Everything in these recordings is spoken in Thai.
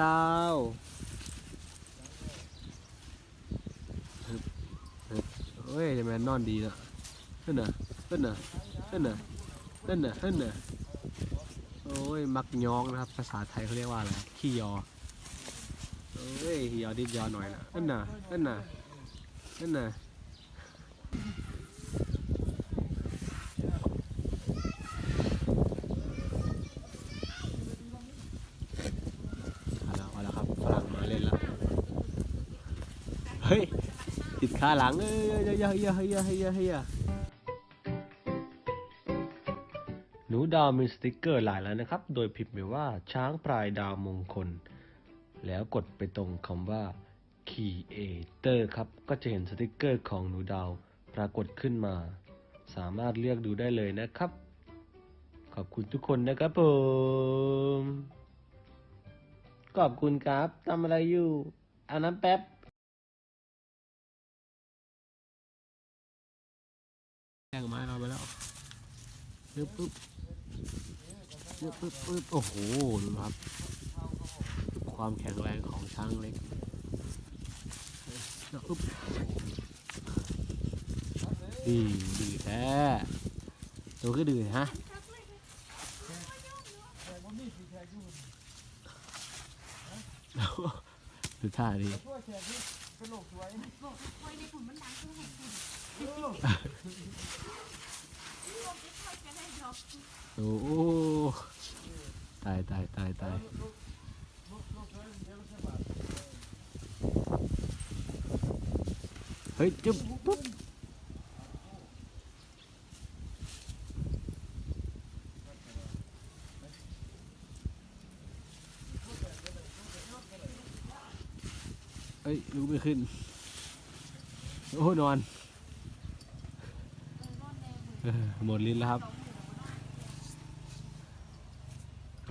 ดาวฮึบฮึบเฮ้ยจะแมนนอนดีเนาะเฮ้ยน่ะเฮ้ยน่ะเฮ้ยน่ะเฮ้ยน่ะเฮ้ยน่ะโอ้ยมักยองนะครับ ภาษาไทยเขาเรียกว่าอะไรขี้ยอโอ้ยยอดิดยอหน่อยนะเฮ้ยน่ะเฮ้ยน่ะเฮ้ยน่ะ เอาแล้วเอาแล้วครับฝรั่งมาเล่นแล้ว เฮ้ยติดขาหลังเฮ้ยเฮ้ยเฮ้ยเฮ้ยเฮ้ยเฮ้ยหนูดาวมีสติกเกอร์หลายแล้วนะครับ โดยพิมพ์ไปว่าช้างพลายดาวมงคล แล้วกดไปตรงคำว่า Creator ครับ ก็จะเห็นสติกเกอร์ของหนูดาวปรากฏขึ้นมา สามารถเลือกดูได้เลยนะครับ ขอบคุณทุกคนนะครับผม ขอบคุณครับทำอะไรอยู่อาน้ำแป๊บ แย่งไม้เราไปแล้วปึ๊บปึ๊บปึ๊บปึ๊บปึ๊บโอ้โหดูครับ ความแข็งแรงของช้างเล็กปึ๊บดีดีแท้ตัวก็ดื้อฮะดูท่าดี โอ้โตายตายตายตายเฮ้ยจุ๊บปุ๊บเฮ้ยลุกไม่ขึ้น โอ้นอน หมดลิ้นแล้วครับ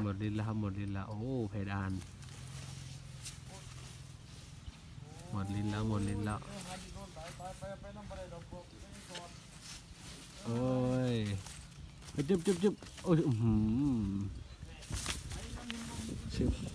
หมดลิ้นแล้วครับ หมดลิ้นแล้ว โอ้เพดาน หมดลิ้นแล้ว หมดลิ้นแล้ว โอ้ยจุ๊บจุ๊บจุ๊บโอ้ย อื้อหือชึบ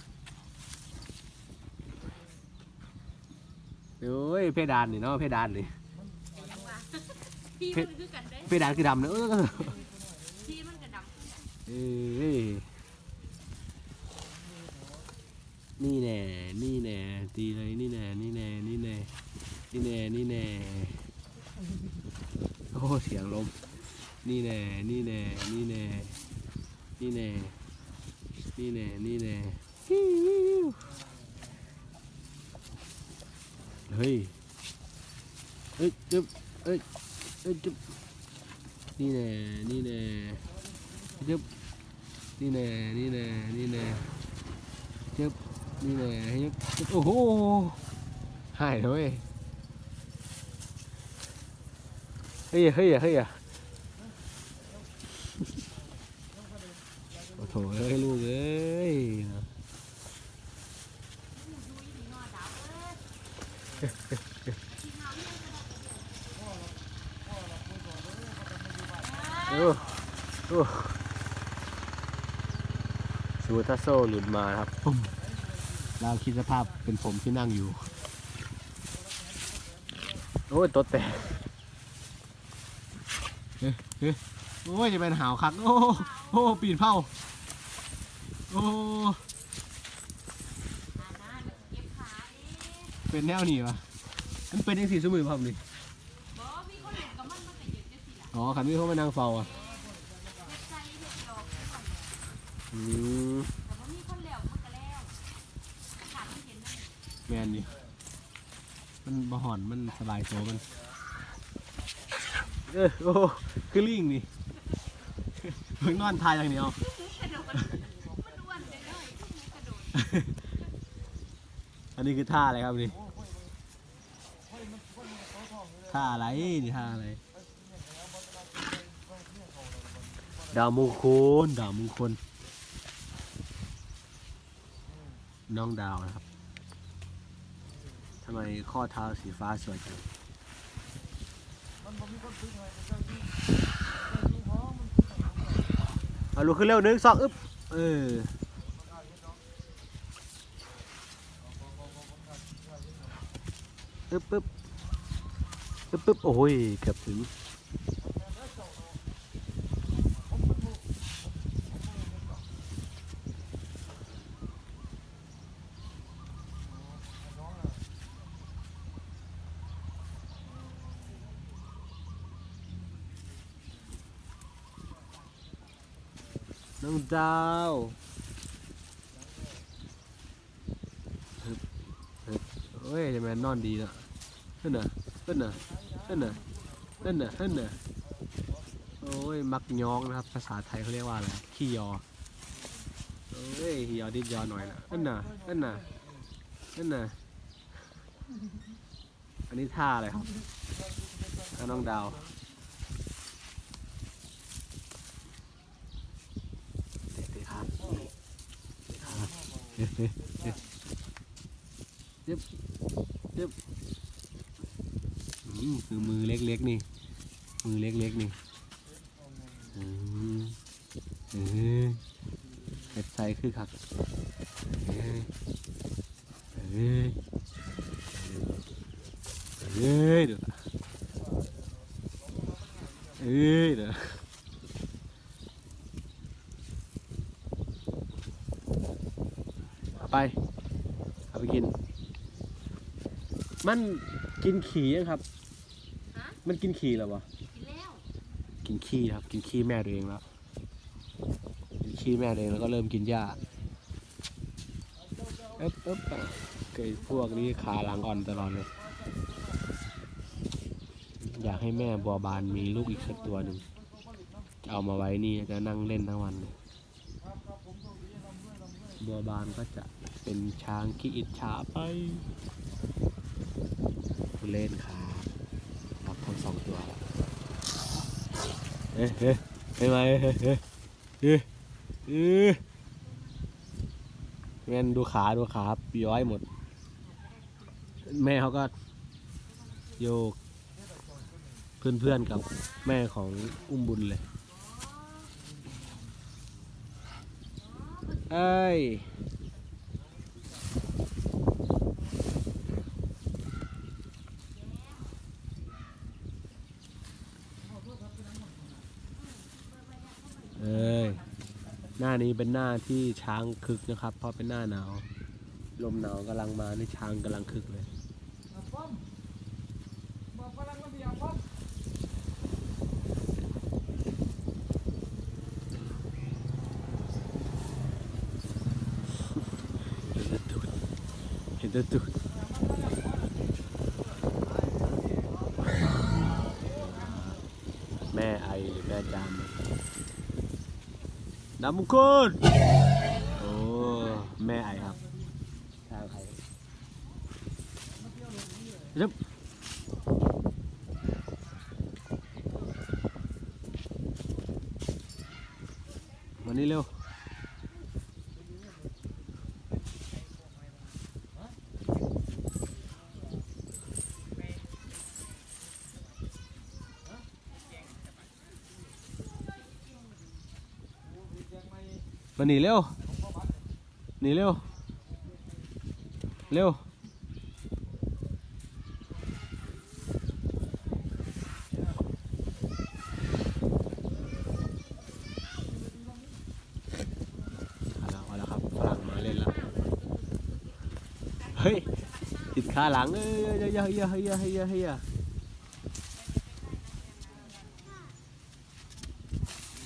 โอ้ยเพดานนี่เนาะเพดานนี่พี่มันคือกันได้เพดานคือดำเนอะเออพี่มันก็ดำคือกันเอ้ยนี่แน่นี่แน่ตีเลยนี่แน่นี่แน่นี่แน่นี่แน่นี่แน่โอ้เสียงลมนี่แน่นี่แน่นี่แน่นี่แน่นี่แน่นี่แน่ฮิ้ว เฮ้ย เอ้ยจุ๊บเอ้ย เอ้ยจุ๊บนี่แน่ นี่แน่จึ๊บนี่แน่ นี่แน่ นี่แน่จึ๊บนี่แน่ยึบจึ๊บโอ้โหหายเลยเฮ้ยเฮ้ยเฮ้ยโอ้โถเอ้ยลูกเอ้ย โอ้โอ้สมมติถ้าโซ่หลุดมานะครับปุ๊มเราคิดสภาพเป็นผมที่นั่งอยู่ โอ้ยตัวแตกเฮ้ยเฮ้ยโอ้ยจะเป็นหาวคัก โอ้โอ้ปีนเผาโอ้อ่านะมันเก็บขาเอ๊ะเป็นแนวนี้วะมันเป็นยังสีสมือพร้อมนี่ อ๋อขันนี้เขามานางเฝ้าอะอือมแมนแล้มันี่เมันบ่หอนมันสบายโซมัน เออโอ้คือลิงนี่เพิ่งนอนทายอย่างเดียวอ้ะอันนี้คือท่าอะไรครับนี่ท่าอะไรนี่ท่าอะไร ดาวมงคลดาวมงคล น้องดาวนะครับทำไมข้อเท้าสีฟ้าสวยจังเอาลูกขึ้นเร็วหนึ่งสองอึ๊บเอออึ๊บอึ๊บอึ๊บอึ๊บโอ้ยเกือบถึง น้องดาวเฮ้ยทำไมนอนดีนะเฮ้ยนะเฮ้ยนะเฮ้ยนะเฮ้ยนะเฮ้ยนะโอ้ยมักยองนะครับ ภาษาไทยเขาเรียกว่าอะไรขี้ยอเอ้ยยอดิดยอหน่อยนะเฮ้ยนะเฮ้ยนะเฮ้ยนะอันนี้ท่าอะไรครับน้องดาว เจึ๊บจึ๊บคือมือเล็กๆนี่ มือเล็กๆนี่เห็ดใสคือคักเฮ้ยเฮ้ยเด้อเฮ้ยเด้อ ไปกิน มันกินขี่ยังครับมันกินขี่หรอวะกินแล้วกินขี้ครับ กินขี้แม่ตัวเองแล้ว กินขี้แม่ตัวเองแล้วก็เริ่มกินหญ้าเอ๊บเอ๊บเกิไอ้พวกนี้ขาหลังอ่อนตลอดเลย อยากให้แม่บัวบานมีลูกอีกสักตัวหนึ่งจะเอามาไว้นี่จะนั่งเล่นทั้งวันเลยบัวบานก็จะ เป็นช้างขี้อิจฉาไปผู้เล่นครับรับทั้งสองตัวแล้วเฮ้ยเฮ้ยเฮ้ยเฮ้ยเฮ้ยเฮ้ยเฮ้ยแม่นดูขาดูขาย้อยหมด แม่เขาก็โยกเพื่อนๆกับแม่ของอุ้มบุญเลย เอ้ย หน้านี้เป็นหน้าที่ช้างคึกนะครับ เพราะเป็นหน้าหนาว ลมหนาวกำลังมาในช้างกำลังคึกเลยเห็นตัวตุดแม่ไอหรือแม่จาม ดำมุกขึ้นโอ้แม่ไอครับข้าวไข่รึบมานี้เร็ว มาหนีเร็วหนีเร็ว เร็ว มาล้วมาล้ครับฝรั่งมาเล่ล้ว เฮ้ย ติดขาหลังเอ้ยเฮ้ยเฮ้ยเฮ้ยเฮ้ยเฮ้ยเฮ้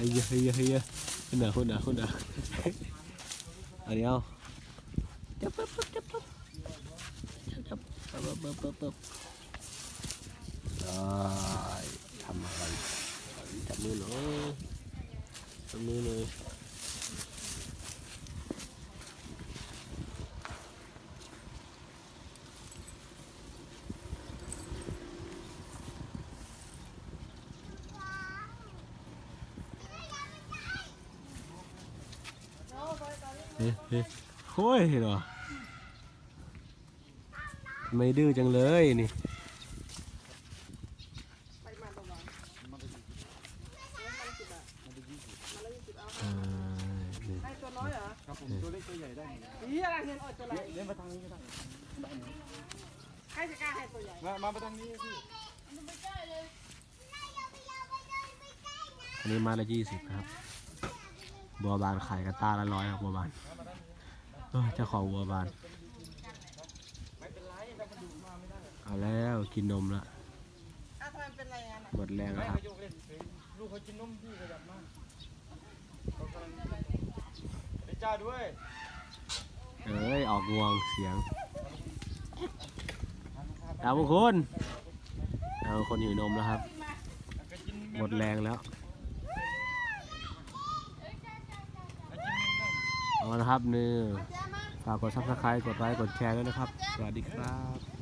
ยเฮ้ยเฮ้ย นหนาหุ่นหนาอันนี้เอาจับปั๊บปั๊บจับปั๊บจับจับปึ๊บปึ๊บปึ๊บปึ๊บได้ทำอะไรจับมือหน่อยจับมือหน่อย ฮ้ยเฮ้ยโอ้ยเหรอไม่ดื้อจังเลยนี่อ่าให้ตัวน้อยเหรอครับผมตัวเล็กตัวใหญ่ได้หมดเลยอีอะไรเห็นอ่อยตัวไหนเล่นมาทางนี้ก็ได้ใครจะกล้าให้ตัวใหญ่มามามาทางนี้พี่อันนี้มาละยี่สิบครับ บัวบานขายกันตาละร้อยครับบัวบานเออเจ้าของบัวบานไม่เป็นไรถ้ามันอยู่มาไม่ได้เอาแล้วกินนมละอ้าวทำไมเป็นไรงั้นอะหมดแรงไม่แล้วครับเขาโยกเล่นเฉยลูกเขากินนมพี่ขยับมากเขากำลังได้จ้าด้วยเอ้ยออกงวงเสียงเอาบางคนเอาบางคนหิวนมแล้วครับไปกินหมดแรงแล้ว ไปกินเมนได้ เอาละครับนี่ฝากกดซับสไครต์กดไลค์กดแชร์ด้วยนะครับ สวัสดีครับ